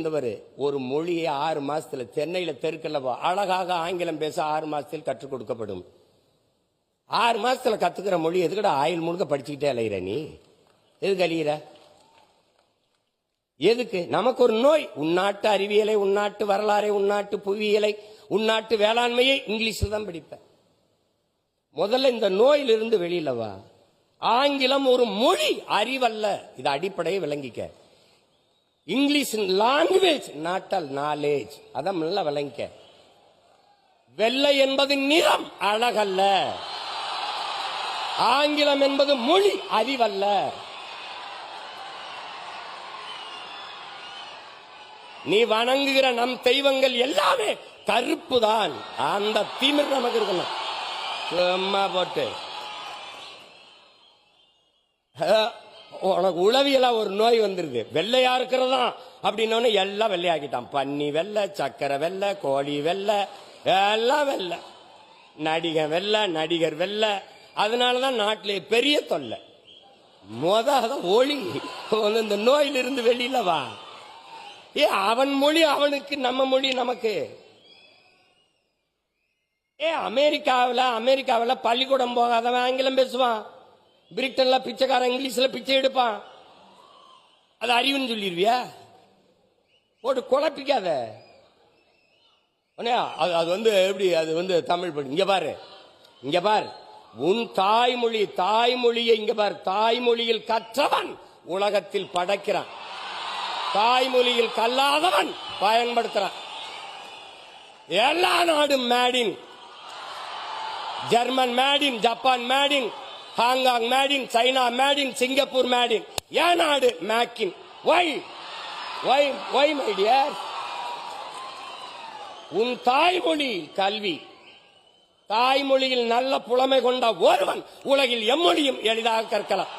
இருந்தவர் ஒரு மொழியை ஆறு மாசத்துல சென்னையில தெருக்கல்ல அழகாக ஆங்கிலம் பேச ஆறு மாசத்தில் கற்றுக் கொடுக்கப்படும். ஆறு மாசத்துல கத்துக்கிற மொழி எதுக்கட ஆயில் முழுக்க படிச்சுக்கிட்டே அலையிற நீ? எதுக்கு அழியிற? எதுக்கு? நமக்கு ஒரு நோய். உன்னாட்டு அறிவியலை உன்னாட்டு வரலாறை உன்னாட்டு புவியியலை உன்னாட்டு வேளாண்மையை இங்கிலீஷில் தான் படிப்பேன். முதல்ல இந்த நோயிலிருந்து வெளியில வா. ஆங்கிலம் ஒரு மொழி அறிவல்ல. இது அடிப்படையை விளங்கிக்க. English language not all knowledge அதான் நல்லா விளங்க வெள்ளை என்பது நிறம் அழகல்ல. ஆங்கிலம் என்பது மொழி அறிவல்ல. நீ வணங்குகிற நம் தெய்வங்கள் எல்லாமே கருப்பு தான் அந்த திமிர் நமக்கு இருக்கணும். சும்மா போட்டு. உனக்கு உளவியலா ஒரு நோய் வந்துருது. வெள்ளையா இருக்கிறதா? அப்படின்னோன்னு எல்லாம் வெள்ளையாக்கிட்டான். பன்னி வெள்ளை சக்கரை வெள்ளை கோழி வெள்ளை எல்லாம் வெள்ளை. நடிகன் வெள்ளை நடிகர் வெள்ளை. அதனாலதான் நாட்டிலே பெரிய தொல்லை. மொத அத ஒளி. வந்து இந்த நோயிலிருந்து வெளியில வா. ஏ அவன் மொழி அவனுக்கு நம்ம மொழி நமக்கு. ஏ அமெரிக்காவில் அமெரிக்காவில் பள்ளிக்கூடம் போகாதவன் ஆங்கிலம் பேசுவான். பிரிட்டன்ல பிச்சைக்காரன் இங்கிலீஷ்ல பிச்சை எடுப்பான். அது அறிவுன்னு சொல்லிடுவியா போட்டு குழப்பிக்காத. அது அது வந்து எப்படி அது வந்து தமிழ் படி. இங்க பாரு. இங்க பாரு. உன் தாய்மொழி தாய்மொழியை இங்க பாரு. தாய்மொழியில் கற்றவன் உலகத்தில் படைக்கிறான். தாய்மொழியில் கல்லாதவன் பயன்படுத்துறான். எல்லா நாடும் made in German made in Japan made in Hong Kong made in China made in Singapore made in ஏன் நாடு make in why why why my dear உன் தாய்மொழி கல்வி தாய்மொழியில் நல்ல புலமை கொண்ட ஒருவன் உலகில் எம்மொழியும் எளிதாக கற்கலாம்.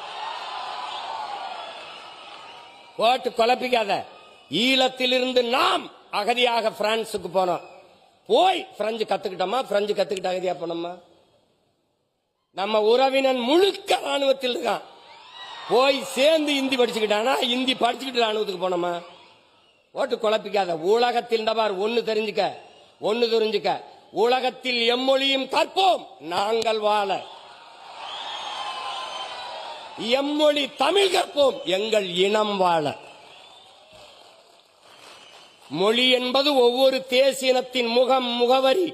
போட்டு குழப்பிக்காத. ஈழத்திலிருந்து நாம் அகதியாக பிரான்சுக்கு போனோம். போய் பிரெஞ்சு கத்துக்கிட்டோமா? பிரெஞ்சு கத்துக்கிட்டு அகதியா போனோமா? நம்ம உறவினன் முழுக்க ராணுவத்தில் இருக்கான். போய் சேர்ந்து இந்தி படிச்சுக்கிட்டானா? இந்தி படிச்சுக்கிட்டு ராணுவத்துக்கு போனோமா? ஓட்டு குழப்பிக்காத. உலகத்தில் இந்த பார் ஒன்னு தெரிஞ்சுக்க ஒன்னு தெரிஞ்சுக்க. உலகத்தில் எம்மொழியும் கற்போம் நாங்கள் வாழ. எம்மொழி தமிழ் கற்போம் எங்கள் இனம் வாழ. மொழி என்பது ஒவ்வொரு தேசியனத்தின் முகம் முகவரி.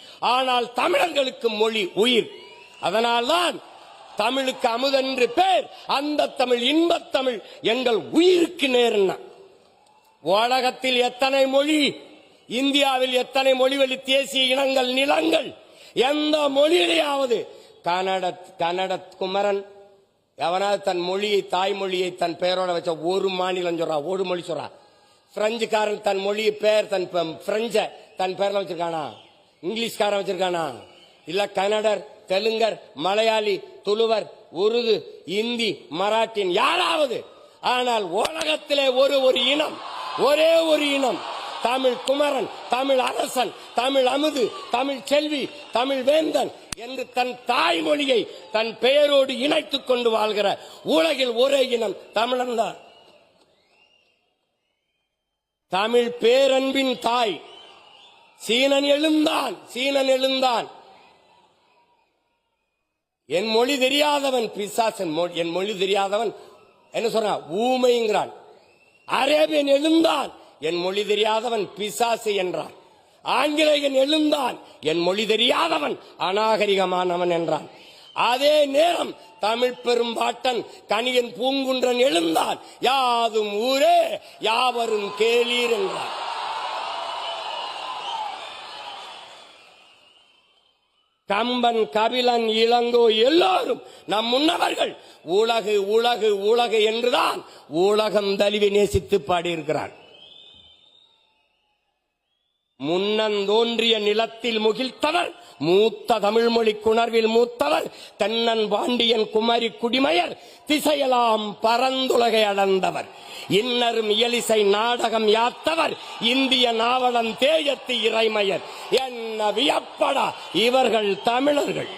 ஆனால் தமிழர்களுக்கு மொழி உயிர். அதனால்தான் தமிழுக்கு அமுதென்று பேர் அந்த தமிழ் இன்பத் தமிழ் எங்கள் உயிருக்கு நேர்னா. உலகத்தில் எத்தனை மொழி இந்தியாவில் எத்தனை மொழிவழி தேசிய இனங்கள் நிலங்கள் எந்த மொழியிலேயாவது கன்னட கன்னட குமரன் எவனாவது தன் மொழியை தாய்மொழியை தன் பெயரோட வச்ச ஒரு மாநிலம் சொல்றா ஒரு மொழி சொல்றா. பிரெஞ்சுக்காரன் தன் மொழி பேர் தன் பிரெஞ்ச தன் பேரில் வச்சிருக்கானா? இங்கிலீஷ்காரன் வச்சிருக்கானா? இல்ல கன்னடர் தெலுங்கர் மலையாளி துளுவர் உருது இந்தி மராட்டின் யாராவது. ஆனால் உலகத்திலே ஒரு ஒரு இனம் ஒரே ஒரு இனம். தமிழ் குமரன் தமிழ் அரசன் தமிழ் அமுது தமிழ் செல்வி தமிழ் வேந்தன் என்று தன் தாய்மொழியை தன் பெயரோடு இணைத்துக் கொண்டு வாழ்கிற உலகில் ஒரே இனம் தமிழன்தான் தமிழ் பேரன்பின் தாய் சீனன் எழுந்தான் சீனன் எழுந்தான். என் மொழி தெரியாதவன் பிசாசன் என் மொழி தெரியாதவன் என்ன சொல்றான் ஊமைங்கிறான். அரேபியன் எழுந்தான் என் மொழி தெரியாதவன் பிசாசு என்றான். ஆங்கிலேயன் எழுந்தான் என் மொழி தெரியாதவன் அநாகரிகமானவன் என்றான். அதே நேரம் தமிழ் பெரும்பாட்டன் கணியன் பூங்குன்றன் எழுந்தான். யாதும் ஊரே யாவரும் கேளீர் என்றான். கம்பன் கபிலன் இளங்கோ எல்லாரும் நம் முன்னவர்கள் உலகு உலகு உலகு என்றுதான் உலகம் தழுவி நேசித்து பாடியிருக்கிறார். முன்னந்தோன்றிய நிலத்தில் முகிழ்த்தவர் மூத்த தமிழ்மொழி குணர்வில் மூத்தவர் தென்னன் பாண்டியன் குமரி குடிமையர் திசையெல்லாம் பரந்துலகை அடர்ந்தவர். இன்னரும் இயலிசை நாடகம் யாத்தவர் இந்திய நாவலன் தேயத்து இறைமையர். என்ன வியப்படா இவர்கள் தமிழர்கள்.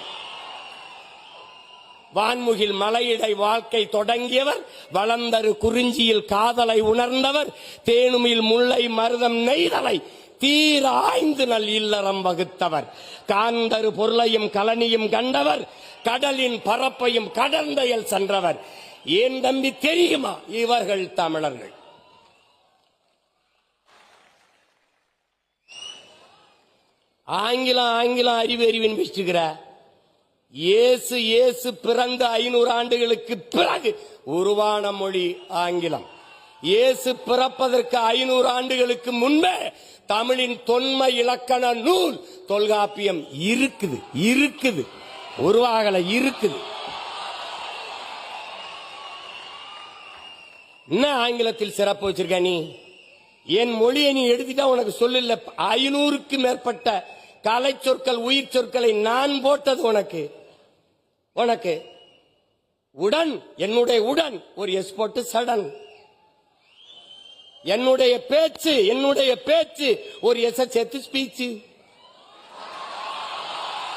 வான்முகில் மலையிடை வாழ்க்கை தொடங்கியவர் வளர்ந்தரு குறிஞ்சியில் காதலை உணர்ந்தவர் தேனுமில் முல்லை மருதம் நெய்தலை தீராய்ந்து நல் இல்லறம் வகுத்தவர். காந்தரு பொருளையும் கலனியும் கண்டவர். கடலின் பரப்பையும் கடந்தையில் சென்றவர். ஏன் தம்பி தெரியுமா? இவர்கள் தமிழர்கள். ஆங்கிலம் ஆங்கிலம் அறிவு அறிவின் வச்சுக்கிற இயேசு இயேசு பிறந்த ஐநூறு ஆண்டுகளுக்கு பிறகு உருவான மொழி ஆங்கிலம். இயேசு பிறப்பதற்கு ஐநூறு ஆண்டுகளுக்கு முன்பே தமிழின் தொன்மை இலக்கண நூல் தொல்காப்பியம் இருக்குது இருக்குது உருவாகல இருக்குது. என்ன ஆங்கிலத்தில் சிறப்பு வச்சிருக்க நீ? என் மொழியை நீ எழுதிட்டா உனக்கு சொல்லல ஐநூறுக்கு மேற்பட்ட கலை சொற்கள் உயிர் சொற்களை நான் போட்டது உனக்கு. உனக்கு. உடன் என்னுடைய உடன் ஒரு எஸ் போட்டு சடன். என்னுடைய பேச்சு என்னுடைய பேச்சு. ஒரு எஸ் எத்து ஸ்பீச்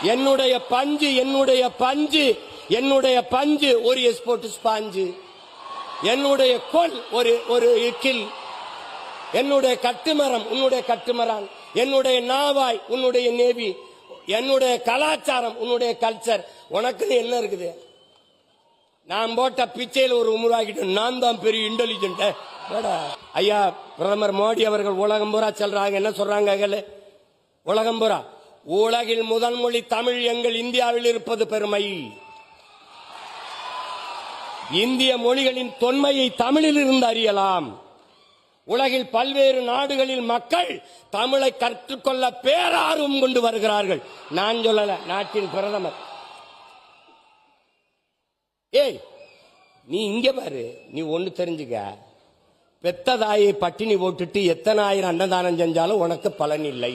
என்னுடைய பஞ்சு என்னுடைய பஞ்சு என்னுடைய பஞ்சு ஒரு எஸ்போர்ட் ஸ்பாஞ்சு என்னுடைய கொல் ஒரு ஒரு கில் என்னுடைய கட்டுமரம் உன்னுடைய கட்டுமரம் என்னுடைய நாவாய் உன்னுடைய நேவி. என்னுடைய கலாச்சாரம் உன்னுடைய கல்ச்சர் உனக்கு என்ன இருக்குது? நான் போட்ட பிச்சையில் ஒரு உருவாக்கிட்டு நான் தான் பெரிய இன்டெலிஜென்ட் ஐயா பிரதமர் மோடி அவர்கள் உலகம் பூரா செல்றாங்க. என்ன சொல்றாங்க உலகம் பூரா. உலகில் முதல் மொழி தமிழ் எங்கள் இந்தியாவில் இருப்பது பெருமை. இந்திய மொழிகளின் தொன்மையை தமிழில் இருந்து அறியலாம். உலகில் பல்வேறு நாடுகளில் மக்கள் தமிழை கற்றுக்கொள்ள பேரார்வம் கொண்டு வருகிறார்கள். நான் சொல்லல நாட்டின் பிரதமர். ஏய் நீ இங்க பாரு. நீ ஒன்னு தெரிஞ்சுக்க. பெத்த தாயை பட்டினி போட்டுட்டு எத்தனை ஆயிரம் அன்னதானம் செஞ்சாலும் உனக்கு பலன் இல்லை.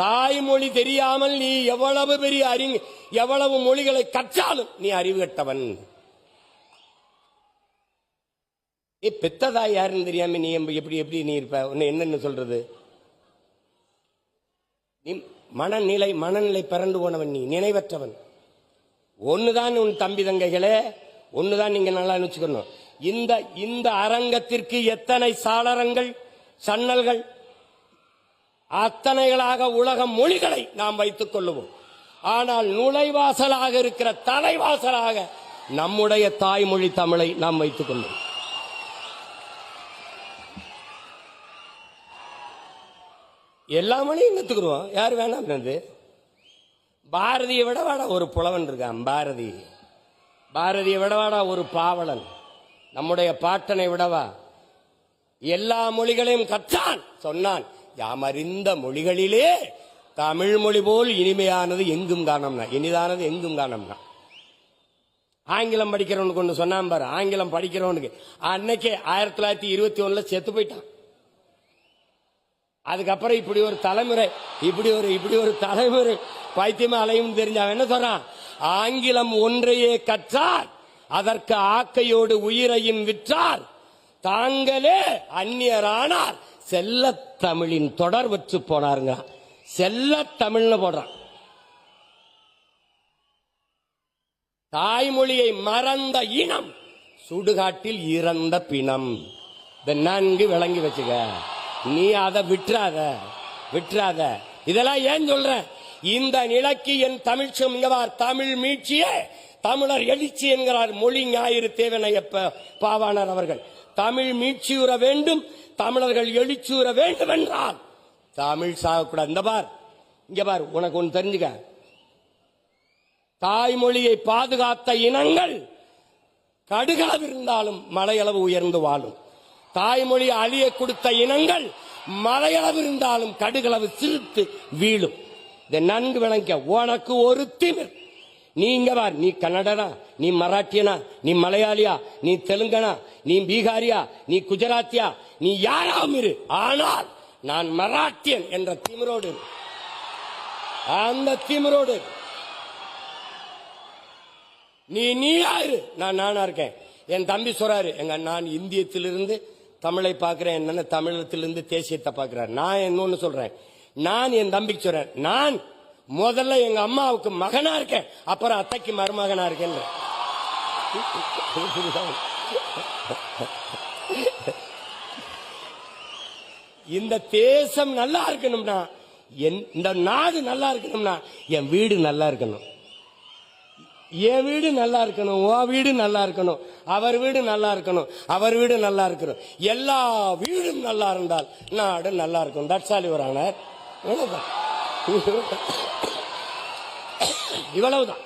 தாய்மொழி தெரியாமல் நீ எவ்வளவு பெரிய அறிஞ எவ்வளவு மொழிகளை கற்றாலும் நீ அறிவு கட்டவன். ஏ பெத்ததாய் யாருன்னு தெரியாம நீ எப்படி எப்படி நீ இருப்ப? உன்னை என்னன்னு சொல்றது? நீ மனநிலை மனநிலை பிறண்டு போனவன் நீ நினைவற்றவன். ஒண்ணுதான் உன் தம்பி தங்கைகளே ஒண்ணுதான் நீங்க நல்லா நினைச்சுக்கணும் இந்த இந்த அரங்கத்திற்கு எத்தனை சாளரங்கள் சன்னல்கள் அத்தனைகளாக உலக மொழிகளை நாம் வைத்துக் கொள்ளுவோம். ஆனால் நுழைவாசலாக இருக்கிற தலைவாசலாக நம்முடைய தாய்மொழி தமிழை நாம் வைத்துக் கொள்ளுவோம் எல்லா மொழியும் கத்துக்குருவோம் யார் வேணாம் அது பாரதியை விடவாடா ஒரு புலவன் இருக்கான் பாரதி. பாரதியை விடவாடா ஒரு பாவலன். நம்முடைய பாட்டனை விடவா? எல்லா மொழிகளையும் கற்றான் சொன்னான். யாம் அறிந்த மொழிகளிலே தமிழ் மொழி போல் இனிமையானது எங்கும் காணோம்னா இனிதானது எங்கும் காணோம்னா. ஆங்கிலம் படிக்கிறவனுக்கு ஒன்று சொன்னான் பாரு ஆங்கிலம் படிக்கிறவனுக்கு. அன்னைக்கே ஆயிரத்தி தொள்ளாயிரத்தி இருபத்தி ஒன்றில் செத்து போயிட்டான். அதுக்கப்புறம் இப்படி ஒரு தலைமுறை இப்படி ஒரு இப்படி ஒரு தலைமுறை பைத்தியமா அலையும் தெரிஞ்சவன் என்ன சொல்றான்? ஆங்கிலம் ஒன்றையே கற்றான். அதற்கு ஆக்கையோடு உயிரையும் விற்றார். தாங்களே அந்நியரானார். செல்ல தமிழின் தொடர் வச்சு போனாருங்க. செல்ல தமிழ்னு போடுறான். தாய்மொழியை மறந்த இனம் சுடுகாட்டில் இறந்த பிணம். இதை நன்கு விளங்கி வச்சுக்க. நீ அதை விட்டுறாத. விட்டுறாத. இதெல்லாம் ஏன் சொல்ற? இந்த நிலைக்கு என் தமிழ் இங்கவார் தமிழ் மீட்சியே தமிழர் எழுச்சி என்கிறார் மொழி ஞாயிறு தேவனையப்ப பாவாணர் அவர்கள். தமிழ் மீட்சியுற வேண்டும் தமிழர்கள் எழுச்சியுற வேண்டும் என்றால் தமிழ் சாகக்கூடாது. இந்த பார் இங்க பார் உனக்கு ஒன்று தெரிஞ்சுக்க. தாய்மொழியை பாதுகாத்த இனங்கள் கடுகளவு இருந்தாலும் மலையளவு உயர்ந்து வாழும். தாய்மொழி அழிய கொடுத்த இனங்கள் மலையளவு இருந்தாலும் கடுகளவு சிரித்து வீழும். இதை நன்கு விளங்க உனக்கு ஒரு திமிர். நீ இங்க வார் நீ கன்னடனா நீ மராட்டியனா நீ மலையாளியா நீ தெலுங்கனா நீ பீகாரியா நீ குஜராத்தியா நீ யாராவும் இரு. ஆனால் நான் மராட்டியன் என்ற திமிரோடு அந்த திமிரோடு நீ நீயாரு நான் நானா இருக்கேன். என் தம்பி சொல்றாரு எங்க நான் இந்தியத்திலிருந்து தமிழை பார்க்கிறேன். என்னென்ன தமிழத்திலிருந்து தேசியத்தை பார்க்கிறேன் நான் இன்னொன்னு சொல்றேன். நான் என் தம்பிக்கு சொல்றேன். நான் முதல்ல எங்க அம்மாவுக்கு மகனா இருக்கேன். அப்புறம் அத்தைக்கு மருமகனா இருக்கேன். இந்த தேசம் நல்லா இருக்கணும்னா என்- இந்த நாடு நல்லா இருக்கணும்னா என் வீடு நல்லா இருக்கணும். என் வீடு நல்லா இருக்கணும். உன் வீடு நல்லா இருக்கணும். அவர் வீடு நல்லா இருக்கணும். அவர் வீடு நல்லா இருக்கணும். எல்லா வீடும் நல்லா இருந்தால் நாடு நல்லா இருக்கும். தட்சாலி ஆல் இவ்வளவுதான் இவ்வளவுதான்